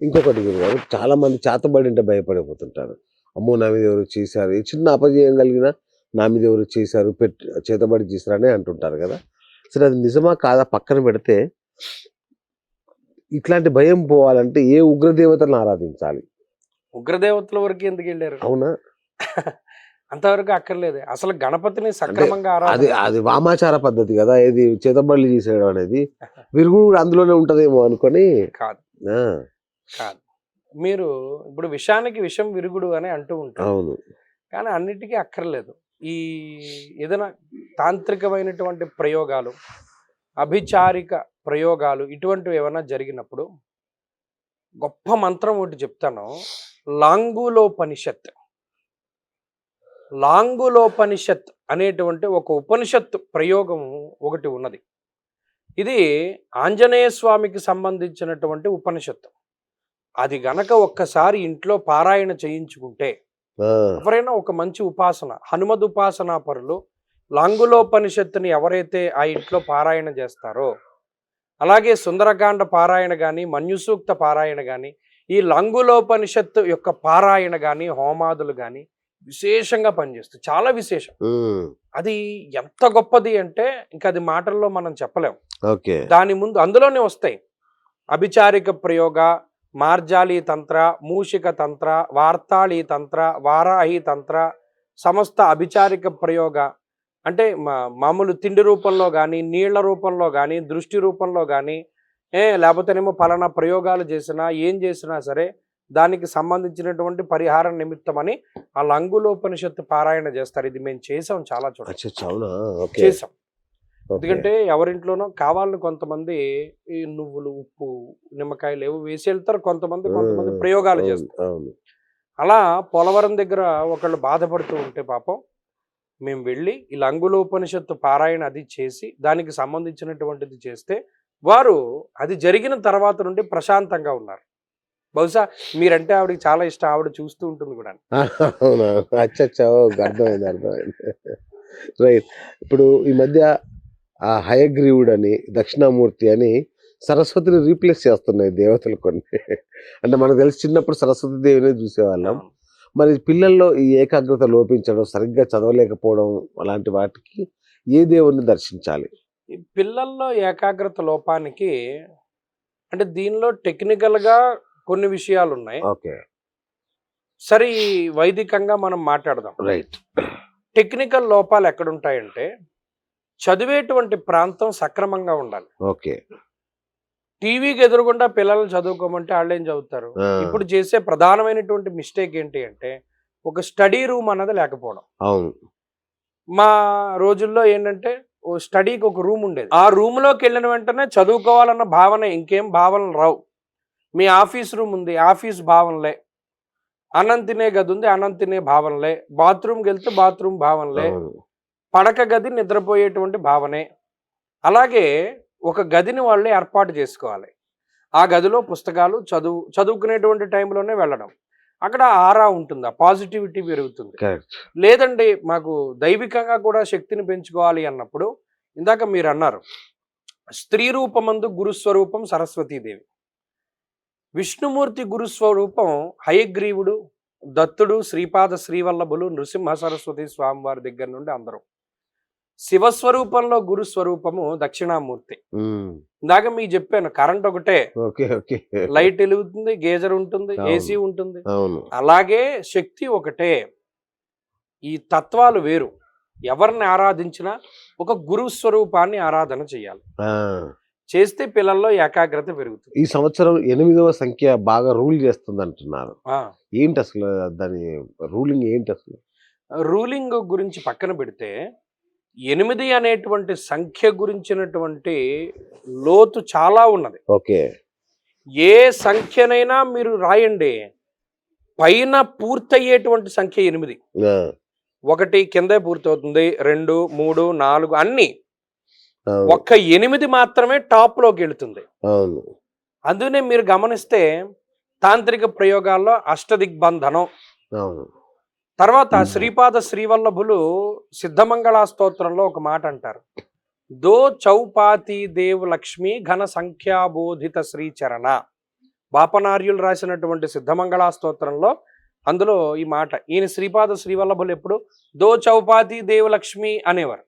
ఇంకొకటి గురుగారు చాలా మంది చేతబడి అంటే భయపడిపోతుంటారు. అమ్మో నా మీద ఎవరు చేశారు? చిన్న అపజయం కలిగిన నా మీద ఎవరు చేశారు? పెట్టి చేతబడి చేశారని అంటుంటారు కదా. సరే అది నిజమా కాదా పక్కన పెడితే ఇట్లాంటి భయం పోవాలంటే ఏ ఉగ్రదేవతలను ఆరాధించాలి? ఉగ్రదేవతల వరకు ఎందుకు వెళ్ళారు? అవునా? అంతవరకు అక్కర్లేదు. అసలు గణపతిని సక్రమంగా అది అది వామాచార పద్ధతి కదా. ఏది చేతబడి చేసేయడం అనేది. విరుగుడు కూడా అందులోనే ఉంటదేమో అనుకొని కాదు. ఆ, కాదు. మీరు ఇప్పుడు విషానికి విషం విరుగుడు అని అంటూ ఉంటారు. అవును. కానీ అన్నిటికీ అక్కర్లేదు. ఈ ఏదైనా తాంత్రికమైనటువంటి ప్రయోగాలు అభిచారిక ప్రయోగాలు ఇటువంటివి ఏమైనా జరిగినప్పుడు గొప్ప మంత్రం ఒకటి చెప్తాను. లాంగులోపనిషత్. లాంగులోపనిషత్ అనేటువంటి ఒక ఉపనిషత్ ప్రయోగం ఒకటి ఉన్నది. ఇది ఆంజనేయ స్వామికి సంబంధించినటువంటి ఉపనిషత్తు. అది గనక ఒక్కసారి ఇంట్లో పారాయణ చేయించుకుంటే ఎవరైనా ఒక మంచి ఉపాసన హనుమద్ ఉపాసనా పరులు లాంగులోపనిషత్తుని ఎవరైతే ఆ ఇంట్లో పారాయణ చేస్తారో అలాగే సుందరకాండ పారాయణ కానీ మన్యుసూక్త పారాయణ కానీ ఈ లాంగులోపనిషత్తు యొక్క పారాయణ కానీ హోమాదులు కానీ విశేషంగా పనిచేస్తుంది చాలా విశేషం. అది ఎంత గొప్పది అంటే ఇంకా అది మాటల్లో మనం చెప్పలేం. ఓకే. దాని ముందు అందులోనే వస్తాయి. అభిచారిక ప్రయోగ మార్జాలి తంత్ర మూషిక తంత్ర వార్తాళి తంత్ర వారాహి తంత్ర సమస్త అభిచారిక ప్రయోగ అంటే మామూలు తిండి రూపంలో కానీ నీళ్ళ రూపంలో కానీ దృష్టి రూపంలో కానీ ఏ లేకపోతేనేమో పలానా ప్రయోగాలు చేసినా ఏం చేసినా సరే దానికి సంబంధించినటువంటి పరిహార నిమిత్తమని ఆ లంగులోపనిషత్తు పారాయణ చేస్తారు. ఇది మేము చేసాం చాలా ఓకే. చేసాం. ఎందుకంటే ఎవరింట్లోనో కావాలని కొంతమంది ఈ నువ్వులు ఉప్పు నిమ్మకాయలు ఏవో వేసి వెళ్తారు కొంతమంది కొంతమంది ప్రయోగాలు చేస్తారు. అలా పోలవరం దగ్గర ఒకళ్ళు బాధపడుతూ ఉంటే పాపం మేము వెళ్ళి ఈ లంగులోపనిషత్తు పారాయణ అది చేసి దానికి సంబంధించినటువంటిది చేస్తే వారు అది జరిగిన తర్వాత నుండి ప్రశాంతంగా ఉన్నారు. బహుశా మీరంటే ఆవిడకి చాలా ఇష్టం. ఆవిడ చూస్తూ ఉంటుంది కూడా. అవునా? అచ్చా అచ్చా ఓ, అర్థమైంది అర్థమైంది. రైట్. ఇప్పుడు ఈ మధ్య ఆ హయగ్రీవుడు అని దక్షిణామూర్తి అని సరస్వతిని రీప్లేస్ చేస్తున్నాయి దేవతలు కొన్ని. అంటే మనకు తెలిసి చిన్నప్పుడు సరస్వతి దేవిని చూసేవాళ్ళం. మరి పిల్లల్లో ఈ ఏకాగ్రత లోపించడం సరిగ్గా చదవలేకపోవడం అలాంటి వాటికి ఏ దేవుణ్ణి దర్శించాలి? ఈ పిల్లల్లో ఏకాగ్రత లోపానికి అంటే దీనిలో టెక్నికల్గా కొన్ని విషయాలు ఉన్నాయి ఓకే. సరే వైదికంగా మనం మాట్లాడదాం. రైట్. టెక్నికల్ లోపాలు ఎక్కడుంటాయంటే చదివేటువంటి ప్రాంతం సక్రమంగా ఉండాలి. ఓకే. టీవీకి ఎదురుగుండా పిల్లలు చదువుకోమంటే వాళ్ళు ఏం చదువుతారు? ఇప్పుడు చేసే ప్రధానమైనటువంటి మిస్టేక్ ఏంటి అంటే ఒక స్టడీ రూమ్ అన్నది లేకపోవడం. అవును. మా రోజుల్లో ఏంటంటే స్టడీకి ఒక రూమ్ ఉండేది. ఆ రూమ్లోకి వెళ్ళిన వెంటనే చదువుకోవాలన్న భావన ఇంకేం భావనలు రావు. మీ ఆఫీస్ రూమ్ ఉంది ఆఫీస్ భావనలే. అన్నం తినే గది ఉంది అన్నం తినే భావనలే. బాత్రూమ్కి వెళ్తే బాత్రూమ్ భావనలే. పడక గది నిద్రపోయేటువంటి భావనే. అలాగే ఒక గదిని వాళ్ళు ఏర్పాటు చేసుకోవాలి. ఆ గదిలో పుస్తకాలు చదువు చదువుకునేటువంటి టైంలోనే వెళ్ళడం. అక్కడ ఆరా ఉంటుంది ఆ పాజిటివిటీ పెరుగుతుంది. లేదండి మాకు దైవికంగా కూడా శక్తిని పెంచుకోవాలి అన్నప్పుడు ఇందాక మీరు అన్నారు స్త్రీ రూపమందు గురుస్వరూపం సరస్వతీదేవి. విష్ణుమూర్తి గురుస్వరూపం హయగ్రీవుడు దత్తుడు శ్రీపాద శ్రీవల్లభులు నృసింహ సరస్వతి స్వామివారి దగ్గర నుండి అందరూ. శివస్వరూపంలో గురుస్వరూపము దక్షిణామూర్తి. ఇందాక మీకు చెప్పాను కరెంట్ ఒకటే. Okay okay. లైట్ వెలుగుతుంది గేజర్ ఉంటుంది. ఏసీ ఉంటుంది. అలాగే శక్తి ఒకటే. ఈ తత్వాలు వేరు. ఎవరిని ఆరాధించినా ఒక గురు స్వరూపాన్ని ఆరాధన చేయాలి. చేస్తే పిల్లల్లో ఏకాగ్రత పెరుగుతుంది. ఈ సంవత్సరం ఎనిమిదవ సంఖ్య బాగా రూల్ చేస్తుంది అంటున్నారు ఏంటి అసలు దాని రూలింగ్ ఏంటి అసలు? రూలింగ్ గురించి పక్కన పెడితే ఎనిమిది అనేటువంటి సంఖ్య గురించినటువంటి లోతు చాలా ఉన్నది. ఓకే. ఏ సంఖ్యనైనా మీరు రాయండి. పైన పూర్తయ్యేటువంటి సంఖ్య ఎనిమిది. ఒకటి కిందే పూర్తవుతుంది. రెండు మూడు నాలుగు అన్ని ఒక్క ఎనిమిది మాత్రమే టాప్లోకి వెళుతుంది అందుకనే మీరు గమనిస్తే తాంత్రిక ప్రయోగాల్లో అష్టదిగ్బంధనం తర్వాత. శ్రీపాద శ్రీవల్లభులు సిద్ధమంగళ స్తోత్రంలో ఒక మాట అంటారు. దో చౌపాతి దేవ్ లక్ష్మి ఘన సంఖ్యాబోధిత శ్రీచరణ. బాపనార్యులు రాసినటువంటి సిద్ధమంగళా స్తోత్రంలో అందులో ఈ మాట ఈయన శ్రీపాద శ్రీవల్లభులు ఎప్పుడు? దో చౌపాతి దేవలక్ష్మి అనేవారు.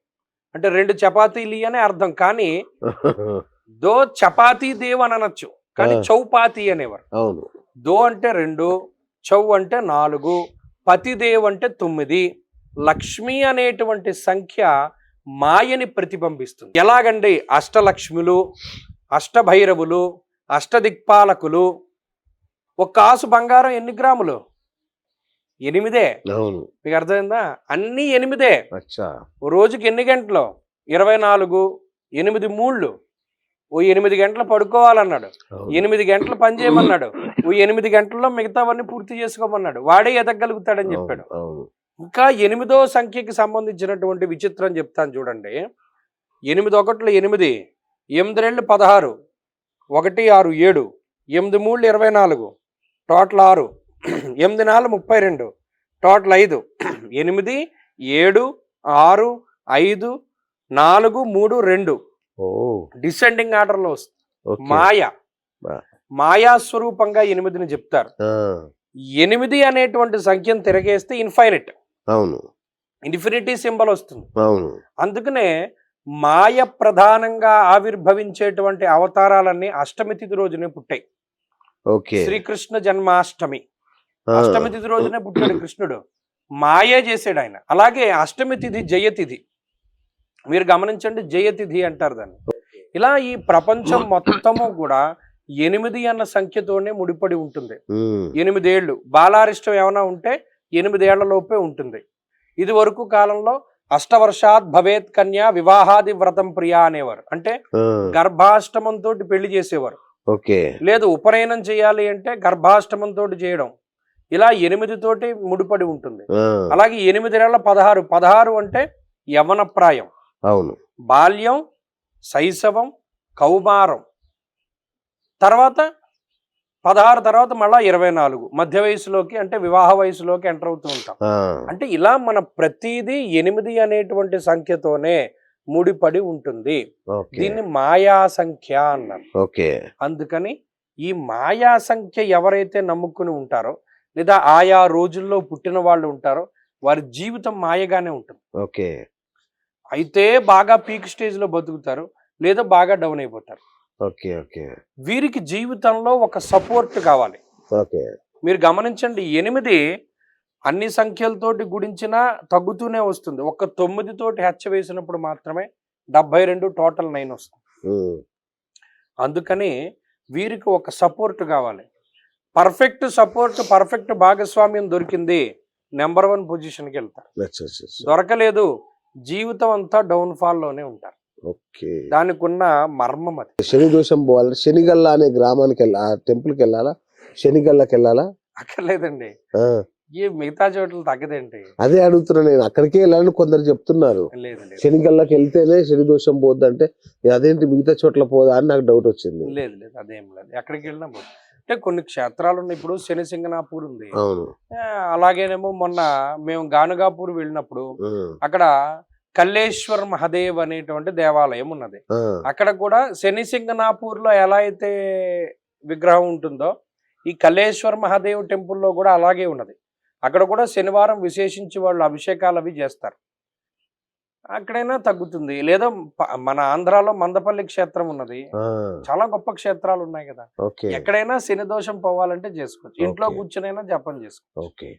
అంటే రెండు చపాతీలు అనే అర్థం కానీ దో చపాతీ దేవ్ అని అనొచ్చు కానీ. చౌపాతి అనేవారు. దో అంటే రెండు చౌ అంటే నాలుగు పతిదేవ్ అంటే తొమ్మిది. లక్ష్మి అనేటువంటి సంఖ్య మాయని ప్రతిబింబిస్తుంది. ఎలాగండి? అష్టలక్ష్ములు అష్టభైరవులు అష్టదిక్పాలకులు. ఒక కాసు బంగారం ఎన్ని గ్రాములు? ఎనిమిదే. అవును. మీకు అర్థమైందా? అన్నీ ఎనిమిదే. రోజుకి ఎన్ని గంటలు? ఇరవై నాలుగు ఎనిమిది మూళ్ళు. ఓ ఎనిమిది గంటలు పడుకోవాలన్నాడు. ఎనిమిది గంటలు పని చేయమన్నాడు. ఓ ఎనిమిది గంటల్లో మిగతావన్నీ పూర్తి చేసుకోమన్నాడు. వాడే ఎదగలుగుతాడని చెప్పాడు. ఇంకా ఎనిమిదో సంఖ్యకి సంబంధించినటువంటి విచిత్రం చెప్తాను చూడండి. ఎనిమిది ఒకట్లు ఎనిమిది ఎనిమిది రెండు పదహారు ఒకటి ఆరు ఏడు ఎనిమిది మూడు ఇరవై నాలుగు టోటల్ ఆరు ఎనిమిది నాలుగు ముప్పై రెండు టోటల్ ఐదు ఎనిమిది ఏడు ఆరు ఐదు నాలుగు మూడు రెండు. డిసెండింగ్ ఆర్డర్లో వస్తుంది. ఓకే. మాయ. మాయా స్వరూపంగా ఎనిమిదిని చెప్తారు. ఎనిమిది అనేటువంటి సంఖ్యను తిరగేస్తే ఇన్ఫైనట్ అవును. ఇన్ఫినిటీ సింబల్ వస్తుంది. అవును. అందుకనే మాయ ప్రధానంగా ఆవిర్భవించేటువంటి అవతారాలన్నీ అష్టమి తిథి రోజునే పుట్టాయి. ఓకే. శ్రీకృష్ణ జన్మాష్టమి. అష్టమి తిథి రోజునే పుట్టాడు కృష్ణుడు. మాయే చేసాడు ఆయన. అలాగే అష్టమి తిథి జయతిథి మీరు గమనించండి జయతిథి అంటారు దాన్ని. ఇలా ఈ ప్రపంచం మొత్తము కూడా ఎనిమిది అన్న సంఖ్యతోనే ముడిపడి ఉంటుంది. ఎనిమిదేళ్ళు బాలారిష్టం ఏమైనా ఉంటే లోపే ఉంటుంది. ఇది వరకు కాలంలో అష్టవర్షాత్ భవేత్ కన్యా వివాహాది వ్రతం ప్రియా అనేవారు. అంటే గర్భాష్టమంతో పెళ్ళి చేసేవారు. ఓకే. లేదు ఉపనయనం చేయాలి అంటే గర్భాష్టమంతో చేయడం. ఇలా ఎనిమిది తోటి ముడిపడి ఉంటుంది. అలాగే ఎనిమిదేళ్ళ పదహారు. పదహారు అంటే యవనప్రాయం. అవును. బాల్యం శైశవం కౌమారం. తర్వాత పదహారు తర్వాత మళ్ళా ఇరవై నాలుగు. మధ్య వయసులోకి అంటే వివాహ వయసులోకి ఎంటర్ అవుతూ ఉంటాం. అంటే ఇలా మన ప్రతిదీ ఎనిమిది అనేటువంటి సంఖ్యతోనే ముడిపడి ఉంటుంది. దీన్ని మాయా సంఖ్య అన్నారు. ఓకే. అందుకని ఈ మాయా సంఖ్య ఎవరైతే నమ్ముకుని ఉంటారో లేదా ఆయా రోజుల్లో పుట్టిన వాళ్ళు ఉంటారో వారి జీవితం మాయగానే ఉంటుంది. ఓకే. అయితే బాగా పీక్ స్టేజ్లో బతుకుతారు లేదా బాగా డౌన్ అయిపోతారు. Okay okay. వీరికి జీవితంలో ఒక సపోర్ట్ కావాలి. ఓకే. మీరు గమనించండి ఎనిమిది అన్ని సంఖ్యలతోటి గుడించినా తగ్గుతూనే వస్తుంది. ఒక తొమ్మిది తోటి హెచ్చ వేసినప్పుడు మాత్రమే డెబ్బై రెండు టోటల్ నైన్ వస్తుంది. అందుకని వీరికి ఒక సపోర్ట్ కావాలి. పర్ఫెక్ట్ సపోర్ట్ పర్ఫెక్ట్ భాగస్వామ్యం దొరికింది నెంబర్ వన్ పొజిషన్కి వెళ్తారు. దొరకలేదు జీవితం అంతా డౌన్లోనే ఉంటారు. ఓకే. దానికి ఉన్న మర్మం అది. శని దోషం పోవాలి? శనిగల్ల అనే గ్రామానికి వెళ్ళా టెంపుల్కి వెళ్ళాలా శనిగల్లకి వెళ్ళాలా అక్కర్లేదండి ఈ మిగతా చోట్ల తగ్గదండి. అదే అడుగుతున్నా నేను. అక్కడికే వెళ్ళాలని కొందరు చెప్తున్నారు. శనిగల్లకి వెళ్తేనే శని దోషం పోద్ది అంటే అదేంటి మిగతా చోట్ల పోదా? అని నాకు డౌట్ వచ్చింది లేదు లేదు. అదేం లేదు. ఎక్కడికి వెళ్ళినా. అంటే కొన్ని క్షేత్రాలు ఉన్నాయి ఇప్పుడు శని సింగనాపూర్ ఉంది. అలాగేనేమో మొన్న మేము గానుగాపూర్ వెళ్ళినప్పుడు అక్కడ కల్లేశ్వర్ మహదేవ్ అనేటువంటి దేవాలయం ఉన్నది. అక్కడ కూడా శని సింగనాపూర్లో ఎలా అయితే విగ్రహం ఉంటుందో ఈ కల్లేశ్వర్ మహాదేవ్ టెంపుల్లో కూడా అలాగే ఉన్నది. అక్కడ కూడా శనివారం విశేషించి వాళ్ళు అభిషేకాలు అవి చేస్తారు. అక్కడైనా తగ్గుతుంది. లేదా మన ఆంధ్రాలో మందపల్లి క్షేత్రం ఉన్నది. చాలా గొప్ప క్షేత్రాలు ఉన్నాయి కదా. ఎక్కడైనా శని దోషం పోవాలంటే చేసుకోవచ్చు. ఇంట్లో. కూర్చునైనా జపం చేసుకోవచ్చు. ఓకే.